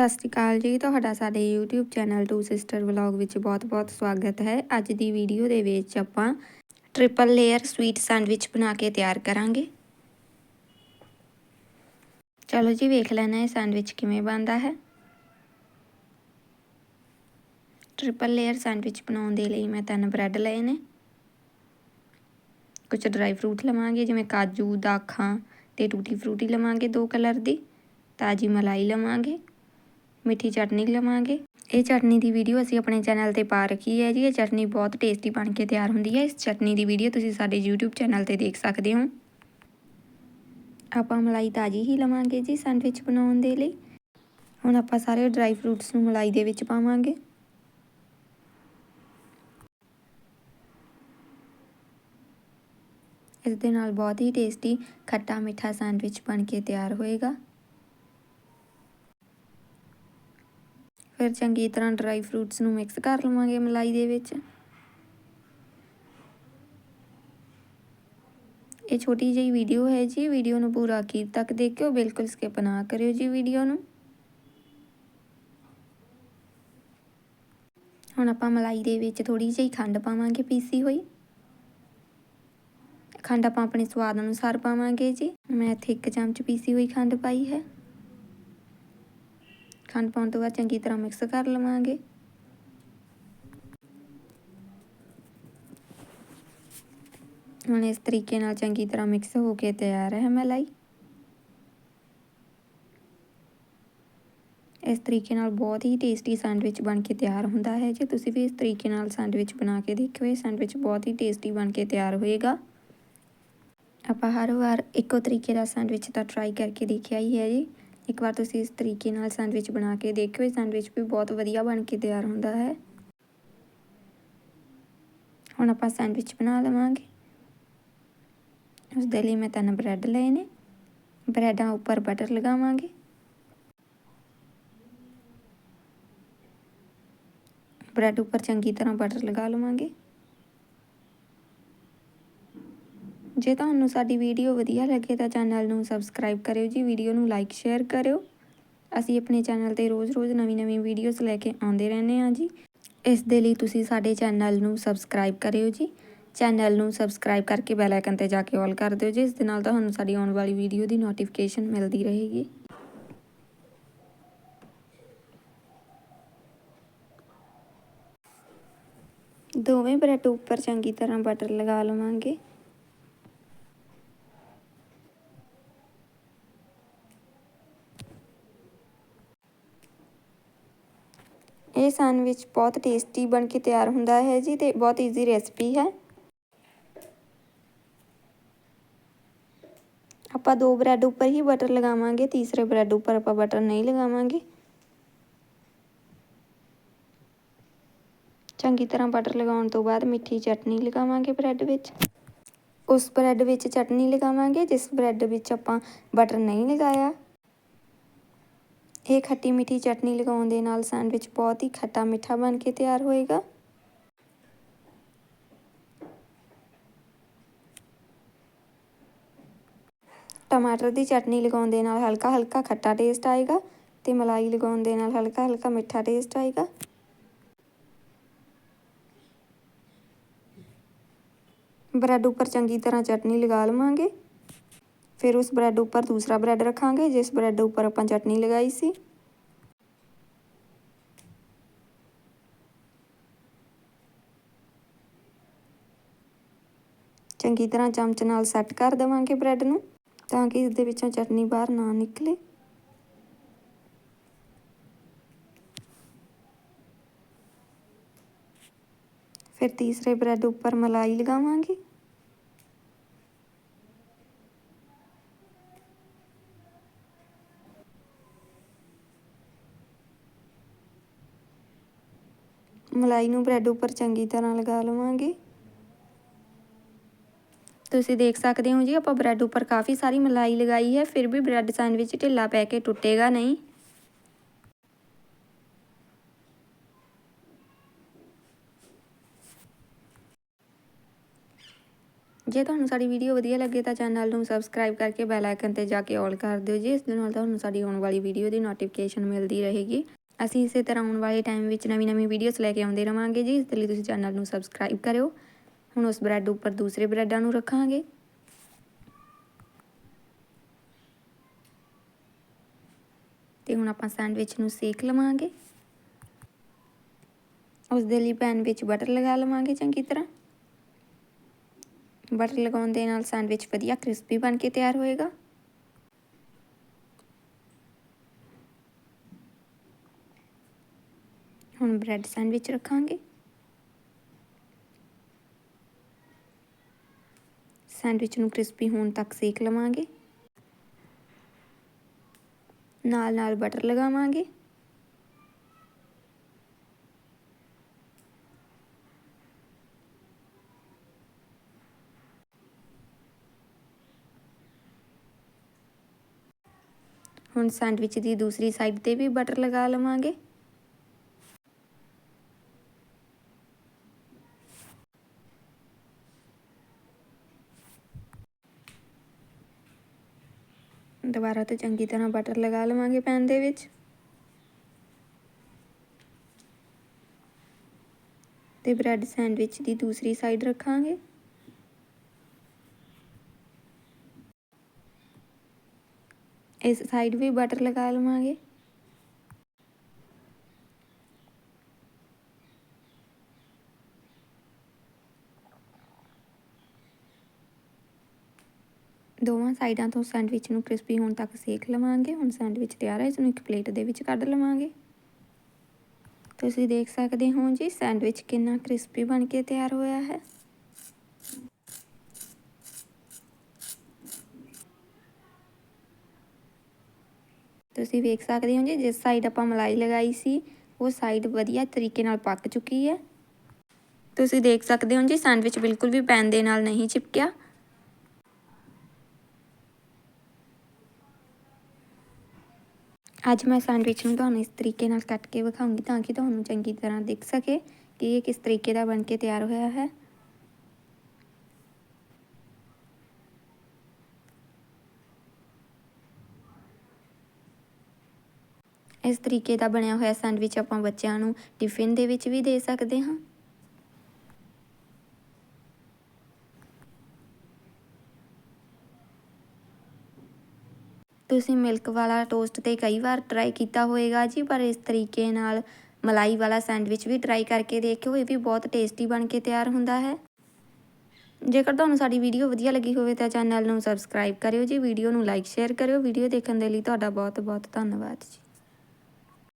ਸਤਿ ਸ਼੍ਰੀ ਅਕਾਲ ਜੀ। ਤੁਹਾਡਾ ਸਾਡੇ YouTube channel two sister vlog ਵਿੱਚ ਬਹੁਤ-ਬਹੁਤ ਸਵਾਗਤ ਹੈ। ਅੱਜ ਦੀ ਵੀਡੀਓ ਦੇ ਵਿੱਚ ਆਪਾਂ ਟ੍ਰਿਪਲ ਲੇਅਰ ਸਵੀਟ ਸੈਂਡਵਿਚ ਬਣਾ ਕੇ ਤਿਆਰ ਕਰਾਂਗੇ। ਚਲੋ ਜੀ, ਵੇਖ ਲੈਣਾ ਇਹ ਸੈਂਡਵਿਚ ਕਿਵੇਂ ਬਣਦਾ ਹੈ। ਟ੍ਰਿਪਲ ਲੇਅਰ ਸੈਂਡਵਿਚ ਬਣਾਉਣ ਦੇ ਲਈ ਮੈਂ ਤਿੰਨ ਬ੍ਰੈਡ ਲਏ ਨੇ। ਕੁਝ ਡਰਾਈ ਫਰੂਟ ਲਵਾਂਗੇ, ਜਿਵੇਂ ਕਾਜੂ, ਦਾਖਾਂ ਤੇ ਟੂਟੀ ਫਰੂਟੀ ਲਵਾਂਗੇ ਦੋ ਕਲਰ ਦੀ। ਤਾਜੀ ਮਲਾਈ ਲਵਾਂਗੇ। ਮਿੱਠੀ ਚਟਨੀ ਲਵਾਂਗੇ। ਇਹ ਚਟਨੀ ਦੀ ਵੀਡੀਓ ਅਸੀਂ ਆਪਣੇ ਚੈਨਲ ਤੇ ਪਾ ਰੱਖੀ ਹੈ ਜੀ। ਇਹ ਚਟਨੀ ਬਹੁਤ ਟੇਸਟੀ ਬਣ ਕੇ ਤਿਆਰ ਹੁੰਦੀ ਹੈ। ਇਸ ਚਟਨੀ ਦੀ ਵੀਡੀਓ ਤੁਸੀਂ ਸਾਡੇ YouTube ਚੈਨਲ ਤੇ ਦੇਖ ਸਕਦੇ ਹੋ। ਆਪਾਂ ਮਲਾਈ ਤਾਜੀ ਹੀ ਲਵਾਂਗੇ ਜੀ ਸੈਂਡਵਿਚ ਬਣਾਉਣ ਦੇ ਲਈ। ਹੁਣ ਆਪਾਂ ਸਾਰੇ ਡਰਾਈ ਫਰੂਟਸ ਨੂੰ ਮਲਾਈ ਦੇ ਵਿੱਚ ਪਾਵਾਂਗੇ। ਇਸ ਦੇ ਨਾਲ ਬਹੁਤ ਹੀ ਟੇਸਟੀ ਖੱਟਾ ਮਿੱਠਾ ਸੈਂਡਵਿਚ ਬਣ ਕੇ ਤਿਆਰ ਹੋਏਗਾ। ਫਿਰ ਚੰਗੀ ਤਰ੍ਹਾਂ ਡਰਾਈ ਫਰੂਟਸ ਨੂੰ ਮਿਕਸ ਕਰ ਲਵਾਂਗੇ ਮਲਾਈ ਦੇ ਵਿੱਚ। ਇਹ ਛੋਟੀ ਜਿਹੀ ਵੀਡੀਓ ਹੈ ਜੀ ਵੀਡੀਓ ਨੂੰ ਪੂਰਾ ਅਖੀਰ ਤੱਕ ਦੇਖਿਓ, ਬਿਲਕੁਲ ਸਕਿਪ ਨਾ ਕਰਿਓ ਜੀ ਵੀਡੀਓ ਨੂੰ। ਹੁਣ ਆਪਾਂ ਮਲਾਈ ਦੇ ਵਿੱਚ ਥੋੜੀ ਜਿਹੀ ਖੰਡ ਪਾਵਾਂਗੇ ਪੀਸੀ ਹੋਈ। ਖੰਡ ਆਪਾਂ ਆਪਣੇ ਸਵਾਦ ਅਨੁਸਾਰ ਪਾਵਾਂਗੇ ਜੀ। ਮੈਂ ਇੱਥੇ ਇੱਕ ਚਮਚ ਪੀਸੀ ਹੋਈ ਖੰਡ ਪਾਈ ਹੈ। ਖੰਡ ਪਾਉਣ ਤੋਂ ਬਾਅਦ ਚੰਗੀ ਤਰ੍ਹਾਂ ਮਿਕਸ ਕਰ ਲਵਾਂਗੇ। ਹੁਣ ਇਸ ਤਰੀਕੇ ਨਾਲ ਚੰਗੀ ਤਰ੍ਹਾਂ ਮਿਕਸ ਹੋ ਕੇ ਤਿਆਰ ਹੈ ਮਲਾਈ। ਇਸ ਤਰੀਕੇ ਨਾਲ ਬਹੁਤ ਹੀ ਟੇਸਟੀ ਸੈਂਡਵਿਚ ਬਣ ਕੇ ਤਿਆਰ ਹੁੰਦਾ ਹੈ। ਜੇ ਤੁਸੀਂ ਵੀ ਇਸ ਤਰੀਕੇ ਨਾਲ ਸੈਂਡਵਿਚ ਬਣਾ ਕੇ ਦੇਖਿਓ, ਇਹ ਸੈਂਡਵਿਚ ਬਹੁਤ ਹੀ ਟੇਸਟੀ ਬਣ ਕੇ ਤਿਆਰ ਹੋਏਗਾ। ਆਪਾਂ ਹਰ ਵਾਰ ਇੱਕੋ ਤਰੀਕੇ ਦਾ ਸੈਂਡਵਿਚ ਤਾਂ ਟਰਾਈ ਕਰਕੇ ਦੇਖਿਆ ਹੀ ਹੈ ਜੀ। ਇੱਕ ਵਾਰ ਤੁਸੀਂ ਇਸ ਤਰੀਕੇ ਨਾਲ ਸੈਂਡਵਿਚ ਬਣਾ ਕੇ ਦੇਖਿਓ, ਇਹ ਸੈਂਡਵਿਚ ਵੀ ਬਹੁਤ ਵਧੀਆ ਬਣ ਕੇ ਤਿਆਰ ਹੁੰਦਾ ਹੈ। ਹੁਣ ਆਪਾਂ ਸੈਂਡਵਿਚ ਬਣਾ ਲਵਾਂਗੇ। ਉਸ ਦੇ ਲਈ ਮੈਂ ਤਿੰਨ ਬ੍ਰੈਡ ਲਏ ਨੇ। ਬ੍ਰੈਡਾਂ ਉੱਪਰ ਬਟਰ ਲਗਾਵਾਂਗੇ। ਬ੍ਰੈਡ ਉੱਪਰ ਚੰਗੀ ਤਰ੍ਹਾਂ ਬਟਰ ਲਗਾ ਲਵਾਂਗੇ। ਜੇ ਤੁਹਾਨੂੰ ਸਾਡੀ ਵੀਡੀਓ ਵਧੀਆ ਲੱਗੇ ਤਾਂ ਚੈਨਲ ਨੂੰ ਸਬਸਕ੍ਰਾਈਬ ਕਰਿਓ ਜੀ, ਵੀਡੀਓ ਨੂੰ ਲਾਈਕ ਸ਼ੇਅਰ ਕਰਿਓ। ਅਸੀਂ ਆਪਣੇ ਚੈਨਲ ਤੇ ਰੋਜ਼-ਰੋਜ਼ ਨਵੀਂ-ਨਵੀਂ ਵੀਡੀਓਜ਼ ਲੈ ਕੇ ਆਉਂਦੇ ਰਹਿੰਦੇ ਹਾਂ ਜੀ। ਇਸ ਦੇ ਲਈ ਤੁਸੀਂ ਸਾਡੇ ਚੈਨਲ ਨੂੰ ਸਬਸਕ੍ਰਾਈਬ ਕਰਿਓ ਜੀ। ਚੈਨਲ ਨੂੰ ਸਬਸਕ੍ਰਾਈਬ ਕਰਕੇ ਬੈਲ ਆਈਕਨ ਤੇ ਜਾ ਕੇ ਆਲ ਕਰ ਦਿਓ ਜੀ, ਇਸ ਦੇ ਨਾਲ ਤੁਹਾਨੂੰ ਸਾਡੀ ਆਉਣ ਵਾਲੀ ਵੀਡੀਓ ਦੀ ਨੋਟੀਫਿਕੇਸ਼ਨ ਮਿਲਦੀ ਰਹੇਗੀ। ਦੋਵੇਂ ਬ੍ਰੈਡ ਉੱਪਰ ਚੰਗੀ ਤਰ੍ਹਾਂ ਬਟਰ ਲਗਾ ਲਵਾਂਗੇ। ਇਹ ਸੈਂਡਵਿਚ ਬਹੁਤ ਟੇਸਟੀ ਬਣ ਕੇ ਤਿਆਰ ਹੁੰਦਾ ਹੈ ਜੀ ਤੇ ਬਹੁਤ ਈਜ਼ੀ ਰੈਸਪੀ ਹੈ। ਆਪਾਂ ਦੋ ਬ੍ਰੈਡ ਉੱਪਰ ਹੀ ਬਟਰ ਲਗਾਵਾਂਗੇ, ਤੀਸਰੇ ਬ੍ਰੈਡ ਉੱਪਰ ਆਪਾਂ ਬਟਰ ਨਹੀਂ ਲਗਾਵਾਂਗੇ। ਚੰਗੀ ਤਰ੍ਹਾਂ ਬਟਰ ਲਗਾਉਣ ਤੋਂ ਬਾਅਦ ਮਿੱਠੀ ਚਟਨੀ ਲਗਾਵਾਂਗੇ ਬ੍ਰੈਡ ਵਿੱਚ। ਉਸ ਬ੍ਰੈਡ ਵਿੱਚ ਚਟਨੀ ਲਗਾਵਾਂਗੇ, ਜਿਸ ਬ੍ਰੈਡ ਵਿੱਚ ਆਪਾਂ ਬਟਰ ਨਹੀਂ ਲਗਾਇਆ। ਇਹ ਖੱਟੀ ਮਿੱਠੀ ਚਟਨੀ ਲਗਾਉਣ ਦੇ ਨਾਲ ਸੈਂਡਵਿਚ ਬਹੁਤ ਹੀ ਖੱਟਾ ਮਿੱਠਾ ਬਣ ਕੇ ਤਿਆਰ ਹੋਏਗਾ। ਟਮਾਟਰ ਦੀ ਚਟਨੀ ਲਗਾਉਣ ਦੇ ਨਾਲ ਹਲਕਾ ਹਲਕਾ ਖੱਟਾ ਟੇਸਟ ਆਏਗਾ ਤੇ ਮਲਾਈ ਲਗਾਉਣ ਦੇ ਨਾਲ ਹਲਕਾ ਹਲਕਾ ਮਿੱਠਾ ਟੇਸਟ ਆਏਗਾ। ਬ੍ਰੈਡ ਉੱਪਰ ਚੰਗੀ ਤਰ੍ਹਾਂ ਚਟਨੀ ਲਗਾ ਲਵਾਂਗੇ। ਫਿਰ ਉਸ ਬ੍ਰੈਡ ਉੱਪਰ ਦੂਸਰਾ ਬ੍ਰੈਡ ਰੱਖਾਂਗੇ, ਜਿਸ ਬ੍ਰੈਡ ਉੱਪਰ ਆਪਾਂ ਚਟਨੀ ਲਗਾਈ ਸੀ। ਚੰਗੀ ਤਰ੍ਹਾਂ ਚਮਚ ਨਾਲ ਸੈੱਟ ਕਰ ਦੇਵਾਂਗੇ ਬ੍ਰੈਡ ਨੂੰ, ਤਾਂ ਕਿ ਇਸ ਦੇ ਵਿੱਚੋਂ ਚਟਨੀ ਬਾਹਰ ਨਾ ਨਿਕਲੇ। ਫਿਰ ਤੀਸਰੇ ਬ੍ਰੈਡ ਉੱਪਰ ਮਲਾਈ ਲਗਾਵਾਂਗੇ। ਮਲਾਈ ਨੂੰ ਬ੍ਰੈਡ ਉੱਪਰ ਚੰਗੀ ਤਰ੍ਹਾਂ ਲਗਾ ਲਵਾਂਗੇ। ਤੁਸੀਂ ਦੇਖ ਸਕਦੇ ਹੋ ਜੀ, ਆਪਾਂ ਬ੍ਰੈਡ ਉੱਪਰ ਕਾਫੀ ਸਾਰੀ ਮਲਾਈ ਲਗਾਈ ਹੈ, ਫਿਰ ਵੀ ਬ੍ਰੈਡ ਸੈਂਡਵਿਚ ਢਿੱਲਾ ਪੈ ਕੇ ਟੁੱਟੇਗਾ ਨਹੀਂ। ਜੇ ਤੁਹਾਨੂੰ ਸਾਡੀ ਵੀਡੀਓ ਵਧੀਆ ਲੱਗੇ ਤਾਂ ਚੈਨਲ ਨੂੰ ਸਬਸਕ੍ਰਾਈਬ ਕਰਕੇ ਬੈਲ ਆਈਕਨ ਤੇ ਜਾ ਕੇ ਆਲ ਕਰ ਦਿਓ ਜੀ, ਇਸ ਦੇ ਨਾਲ ਤੁਹਾਨੂੰ ਸਾਡੀ ਆਉਣ ਵਾਲੀ ਵੀਡੀਓ ਦੀ ਨੋਟੀਫਿਕੇਸ਼ਨ ਮਿਲਦੀ ਰਹੇਗੀ। ਅਸੀਂ ਇਸੇ ਤਰ੍ਹਾਂ ਆਉਣ ਵਾਲੇ ਟਾਈਮ ਵਿੱਚ ਨਵੀਂ-ਨਵੀਂ ਵੀਡੀਓਜ਼ ਲੈ ਕੇ ਆਉਂਦੇ ਰਵਾਂਗੇ ਜੀ, ਇਸ ਦੇ ਲਈ ਤੁਸੀਂ ਚੈਨਲ ਨੂੰ ਸਬਸਕ੍ਰਾਈਬ ਕਰਿਓ। ਹੁਣ ਉਸ ਬ੍ਰੈਡ ਉੱਪਰ ਦੂਸਰੇ ਬ੍ਰੈਡਾਂ ਨੂੰ ਰੱਖਾਂਗੇ। ਤੇ ਹੁਣ ਆਪਾਂ ਸੈਂਡਵਿਚ ਨੂੰ ਸੇਕ ਲਵਾਂਗੇ। ਉਸ ਦੇ ਲਈ ਪੈਨ ਵਿੱਚ ਬਟਰ ਲਗਾ ਲਵਾਂਗੇ ਚੰਗੀ ਤਰ੍ਹਾਂ। ਬਟਰ ਲਗਾਉਣ ਦੇ ਨਾਲ ਸੈਂਡਵਿਚ ਵਧੀਆ ਕ੍ਰਿਸਪੀ ਬਣ ਕੇ ਤਿਆਰ ਹੋਏਗਾ। ਹੁਣ ਬ੍ਰੈਡ ਸੈਂਡਵਿਚ ਰੱਖਾਂਗੇ। ਸੈਂਡਵਿਚ ਨੂੰ ਕ੍ਰਿਸਪੀ ਹੋਣ ਤੱਕ ਸੇਕ ਲਵਾਂਗੇ। ਨਾਲ ਨਾਲ ਬਟਰ ਲਗਾਵਾਂਗੇ। ਹੁਣ ਸੈਂਡਵਿਚ ਦੀ ਦੂਸਰੀ ਸਾਈਡ ਤੇ ਵੀ ਬਟਰ ਲਗਾ ਲਵਾਂਗੇ। ਦੁਬਾਰਾ ਤੋਂ ਚੰਗੀ ਤਰ੍ਹਾਂ ਬਟਰ ਲਗਾ ਲਵਾਂਗੇ ਪੈਨ ਦੇ ਵਿੱਚ। ਤੇ ਬ੍ਰੈਡ ਸੈਂਡਵਿਚ ਦੀ ਦੂਸਰੀ ਸਾਈਡ ਰੱਖਾਂਗੇ। ਇਸ ਸਾਈਡ ਵੀ ਬਟਰ ਲਗਾ ਲਵਾਂਗੇ। ਦੋਵਾਂ ਸਾਈਡਾਂ ਤੋਂ ਸੈਂਡਵਿਚ ਨੂੰ ਕ੍ਰਿਸਪੀ ਹੋਣ ਤੱਕ ਸੇਕ ਲਵਾਂਗੇ। ਹੁਣ ਸੈਂਡਵਿਚ ਤਿਆਰ ਹੈ, ਇਸ ਨੂੰ ਇੱਕ ਪਲੇਟ ਦੇ ਵਿੱਚ ਕੱਢ ਲਵਾਂਗੇ। ਤੁਸੀਂ ਦੇਖ ਸਕਦੇ ਹੋ ਜੀ, ਸੈਂਡਵਿਚ ਕਿੰਨਾ ਕ੍ਰਿਸਪੀ ਬਣ ਕੇ ਤਿਆਰ ਹੋਇਆ ਹੈ। ਤੁਸੀਂ ਵੇਖ ਸਕਦੇ ਹੋ ਜੀ, ਜਿਸ ਸਾਈਡ ਆਪਾਂ ਮਲਾਈ ਲਗਾਈ ਸੀ, ਉਹ ਸਾਈਡ ਵਧੀਆ ਤਰੀਕੇ ਨਾਲ ਪੱਕ ਚੁੱਕੀ ਹੈ। ਤੁਸੀਂ ਦੇਖ ਸਕਦੇ ਹੋ ਜੀ, ਸੈਂਡਵਿਚ ਬਿਲਕੁਲ ਵੀ ਪੈਨ ਦੇ ਨਾਲ ਨਹੀਂ ਚਿਪਕਿਆ। ਅੱਜ ਮੈਂ ਸੈਂਡਵਿਚ ਨੂੰ ਤੁਹਾਨੂੰ ਇਸ ਤਰੀਕੇ ਨਾਲ ਕੱਟ ਕੇ ਵਿਖਾਉਂਗੀ ਤਾਂ ਕਿ ਤੁਹਾਨੂੰ ਚੰਗੀ ਤਰ੍ਹਾਂ ਦਿਖ ਸਕੇ ਕਿ ਇਹ ਕਿਸ ਤਰੀਕੇ ਦਾ ਬਣ ਕੇ ਤਿਆਰ ਹੋਇਆ ਹੈ। ਇਸ ਤਰੀਕੇ ਦਾ ਬਣਿਆ ਹੋਇਆ ਸੈਂਡਵਿਚ ਆਪਾਂ ਬੱਚਿਆਂ ਨੂੰ ਟਿਫਿਨ ਦੇ ਵਿੱਚ ਵੀ ਦੇ ਸਕਦੇ ਹਾਂ। ਤੁਸੀਂ ਮਿਲਕ ਵਾਲਾ ਟੋਸਟ ਤੇ ਕਈ ਵਾਰ ਟਰਾਈ ਕੀਤਾ ਹੋਵੇਗਾ ਜੀ, ਪਰ ਇਸ ਤਰੀਕੇ ਨਾਲ ਮਲਾਈ ਵਾਲਾ ਸੈਂਡਵਿਚ ਵੀ ਟਰਾਈ ਕਰਕੇ ਦੇਖਿਓ, ਇਹ ਵੀ ਬਹੁਤ ਟੇਸਟੀ ਬਣ ਕੇ ਤਿਆਰ ਹੁੰਦਾ ਹੈ। ਜੇਕਰ ਤੁਹਾਨੂੰ ਸਾਡੀ ਵੀਡੀਓ ਵਧੀਆ ਲੱਗੀ ਹੋਵੇ ਤਾਂ ਚੈਨਲ ਨੂੰ ਸਬਸਕ੍ਰਾਈਬ ਕਰਿਓ ਜੀ ਵੀਡੀਓ ਨੂੰ ਲਾਈਕ ਸ਼ੇਅਰ ਕਰਿਓ ਵੀਡੀਓ ਦੇਖਣ ਦੇ ਲਈ ਤੁਹਾਡਾ ਬਹੁਤ ਬਹੁਤ ਧੰਨਵਾਦ ਜੀ।